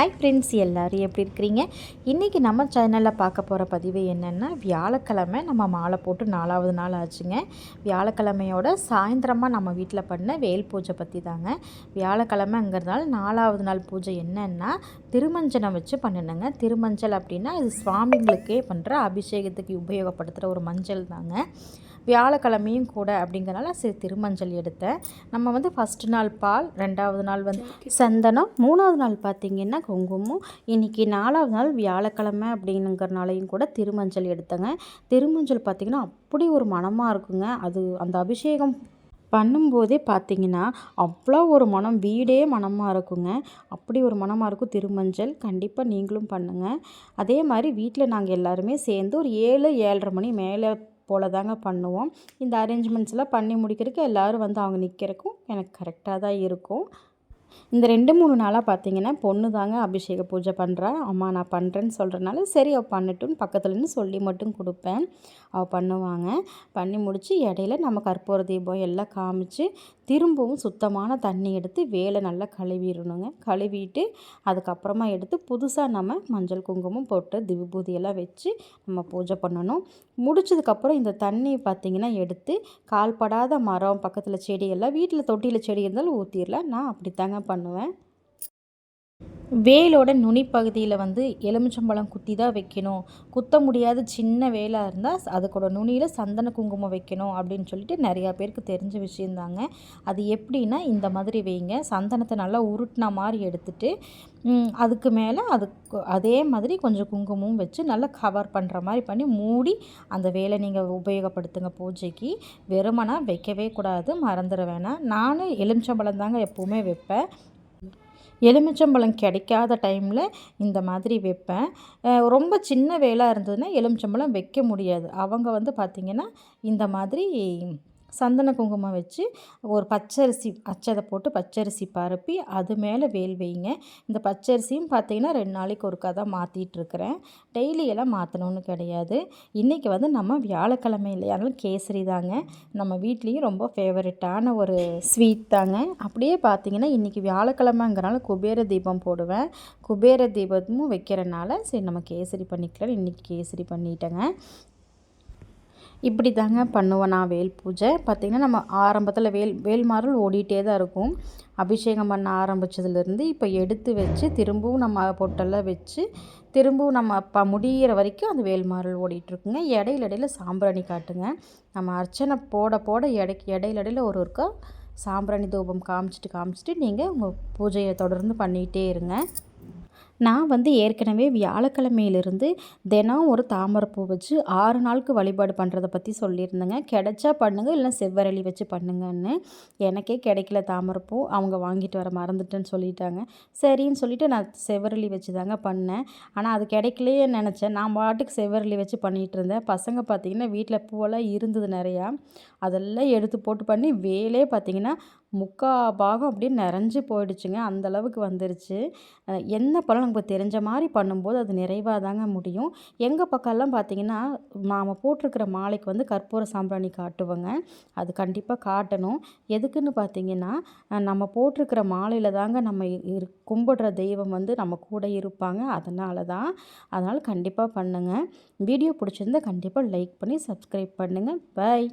Hi friends எல்லோரும் எப்படி இருக்கிறீங்க? இன்றைக்கி நம்ம சேனலில் பார்க்க போகிற பதிவு என்னென்னா வியாழக்கிழமை நம்ம மாலை போட்டு நாலாவது நாள் ஆச்சுங்க. வியாழக்கிழமையோட சாயந்தரமாக நம்ம வீட்டில் பண்ண வேல் பூஜை பற்றி தாங்க வியாழக்கிழமைங்கிறதுனால நாலாவது நாள் பூஜை என்னென்னா திருமஞ்சனம் வச்சு பண்ணணுங்க. திருமஞ்சள் அப்படின்னா இது சுவாமிகளுக்கே பண்ணுற அபிஷேகத்துக்கு உபயோகப்படுத்துகிற ஒரு மஞ்சள் தாங்க வியாழக்கிழமையும் கூட அப்படிங்கிறனால சரி திருமஞ்சள் எடுத்தேன். நம்ம வந்து ஃபஸ்ட்டு நாள் பால் ரெண்டாவது நாள் வந்து சந்தனம் மூணாவது நாள் பார்த்திங்கன்னா குங்குமம். இன்றைக்கி நாலாவது நாள் வியாழக்கிழமை அப்படிங்கிறனாலையும் கூட திருமஞ்சள் எடுத்தேங்க. திருமஞ்சள் பார்த்திங்கன்னா அப்படி ஒரு மனமாக இருக்குங்க. அது அந்த அபிஷேகம் பண்ணும்போதே பார்த்தீங்கன்னா அவ்வளோ ஒரு மனம் வீடே மனமாக இருக்குங்க. அப்படி ஒரு மனமாக இருக்கும் திருமஞ்சள் கண்டிப்பாக நீங்களும் பண்ணுங்கள் அதே மாதிரி வீட்டில் நாங்கள் எல்லாருமே சேர்ந்து ஒரு ஏழு ஏழரை மணி மேலே போல் தாங்க பண்ணுவோம். இந்த அரேஞ்ச்மெண்ட்ஸ்லாம் பண்ணி முடிக்கிறதுக்கு எல்லோரும் வந்து அவங்க நிற்கிறக்கும் எனக்கு கரெக்டாக தான் இருக்கும். இந்த ரெண்டு மூணு நாளாக பார்த்தீங்கன்னா பொண்ணு தாங்க அபிஷேக பூஜை பண்ணுறா அம்மா நான் பண்ணுறேன்னு சொல்கிறனால சரி அவள் பண்ணட்டும்னு பக்கத்துலன்னு சொல்லி மட்டும் கொடுப்பேன். அவள் பண்ணுவாங்க. பண்ணி முடித்து இடையில நம்ம கற்பூர தீபம் எல்லாம் காமிச்சு திரும்பவும் சுத்தமான தண்ணி எடுத்து வேலை நல்லா கழுவிடணுங்க. கழுவிட்டு அதுக்கப்புறமா எடுத்து புதுசாக நம்ம மஞ்சள் குங்குமம் போட்டு திவிபூதியெல்லாம் வச்சு நம்ம பூஜை பண்ணணும். முடிச்சதுக்கப்புறம் இந்த தண்ணி பார்த்திங்கன்னா எடுத்து கால்படாத மரம் பக்கத்தில் செடியெல்லாம் வீட்டில் தொட்டியில் செடி இருந்தாலும் ஊற்றிடலாம் நான் அப்படி தாங்க பண்ணுவேன். வேலோட நுனி பகுதியில் வந்து எலுமிச்சம்பழம் குத்தி தான் வைக்கணும். குத்த முடியாத சின்ன வேலாக இருந்தால் அதுக்கூட நுனியில் சந்தன குங்குமம் வைக்கணும் அப்படின்னு சொல்லிட்டு நிறையா பேருக்கு தெரிஞ்ச விஷயந்தாங்க அது எப்படின்னா இந்த மாதிரி வைங்க. சந்தனத்தை நல்லா உருட்டின மாதிரி எடுத்துட்டு அதுக்கு மேலே அதுக்கு அதே மாதிரி கொஞ்சம் குங்குமம் வச்சு நல்லா கவர் பண்ணுற மாதிரி பண்ணி மூடி அந்த வேலை நீங்கள் உபயோகப்படுத்துங்க பூஜைக்கு. வெறுமனா வைக்கவே கூடாது மறந்துட வேணாம். நான் எலுமிச்சம்பழம் தாங்க எப்போவுமே வைப்பேன். எலுமிச்சம்பழம் கிடைக்காத டைமில் இந்த மாதிரி வைப்பேன். ரொம்ப சின்ன வேலாக இருந்ததுன்னா எலுமிச்சம்பழம் வைக்க முடியாது. அவங்க வந்து பார்த்திங்கன்னா இந்த மாதிரி சந்தன குங்குமம் வச்சு ஒரு பச்சரிசி அச்சதை போட்டு பச்சரிசி பரப்பி அது மேலே வேல் வைங்க. இந்த பச்சரிசியும் பார்த்திங்கன்னா ரெண்டு நாளைக்கு ஒருக்கா தான் மாற்றிட்டுருக்குறேன் டெய்லியெல்லாம் மாற்றணும்னு கிடையாது. இன்றைக்கி வந்து நம்ம வியாழக்கிழமை இல்லையானாலும் கேசரி தாங்க. நம்ம வீட்லேயும் ரொம்ப ஃபேவரட்டான ஒரு ஸ்வீட் தாங்க. அப்படியே பார்த்திங்கன்னா இன்றைக்கி வியாழக்கிழமைங்கிறனால குபேர தீபம் போடுவேன். குபேர தீபமும் வைக்கிறனால சரி நம்ம கேசரி பண்ணிக்கலாம். இன்றைக்கி கேசரி பண்ணிட்டேங்க. இப்படி தாங்க பண்ணுவேன் நான் வேல் பூஜை. பார்த்திங்கன்னா நம்ம ஆரம்பத்தில் வேல் வேல்மாறல் ஓடிட்டே தான் இருக்கும். அபிஷேகம் பண்ண ஆரம்பித்ததுலேருந்து இப்போ எடுத்து வச்சு திரும்பவும் நம்ம பொட்டெல்லாம் வச்சு திரும்பவும் நம்ம இப்போ முடிகிற வரைக்கும் அந்த வேல்மாறல் ஓடிட்டுருக்குங்க. இடையில இடையில சாம்பிராணி காட்டுங்க. நம்ம அர்ச்சனை போட போட இடைக்கு இடையில இடையில ஒரு ஒருக்கா சாம்பிராணி தூபம் காமிச்சிட்டு காமிச்சிட்டு நீங்கள் உங்கள் பூஜையை தொடர்ந்து பண்ணிகிட்டே இருங்க. நான் வந்து ஏற்கனவே வியாழக்கிழமையிலிருந்து தினம் ஒரு தாமரைப்பூ வச்சு ஆறு நாளுக்கு வழிபாடு பண்ணுறத பற்றி சொல்லியிருந்தேங்க. கிடைச்சா பண்ணுங்கள் இல்லை செவ்வரளி வச்சு பண்ணுங்கன்னு. எனக்கே கிடைக்கல தாமரைப்பூ அவங்க வாங்கிட்டு வர மறந்துட்டேன்னு சொல்லிட்டாங்க. சரின்னு சொல்லிவிட்டு நான் செவ்வரளி வச்சு தாங்க பண்ணேன். ஆனால் அது கிடைக்கலையே நினச்சேன். நான் பாட்டுக்கு செவ்வரளி வச்சு பண்ணிகிட்டு இருந்தேன். பசங்க பார்த்திங்கன்னா வீட்டில் பூவெல்லாம் இருந்தது நிறையா. அதெல்லாம் எடுத்து போட்டு பண்ணி வேலே பார்த்திங்கன்னா முக்கால் பாகம் அப்படியே நிறைஞ்சு போயிடுச்சுங்க. அந்தளவுக்கு வந்துருச்சு. என்ன பழம் நமக்கு தெரிஞ்ச மாதிரி பண்ணும்போது அது நிறைவாக தாங்க முடியும். எங்கள் பக்கம்லாம் பார்த்திங்கன்னா நாம் போட்டிருக்கிற மாலைக்கு வந்து கற்பூர சாம்பிராணி காட்டுவோங்க. அது கண்டிப்பாக காட்டணும். எதுக்குன்னு பார்த்திங்கன்னா நம்ம போட்டிருக்கிற மாலையில் தாங்க நம்ம இரு கும்பிடுற தெய்வம் வந்து நம்ம கூட இருப்பாங்க. அதனால தான் அதனால் கண்டிப்பாக பண்ணுங்கள் வீடியோ பிடிச்சிருந்தா கண்டிப்பாக லைக் பண்ணி சப்ஸ்கிரைப் பண்ணுங்கள் பாய்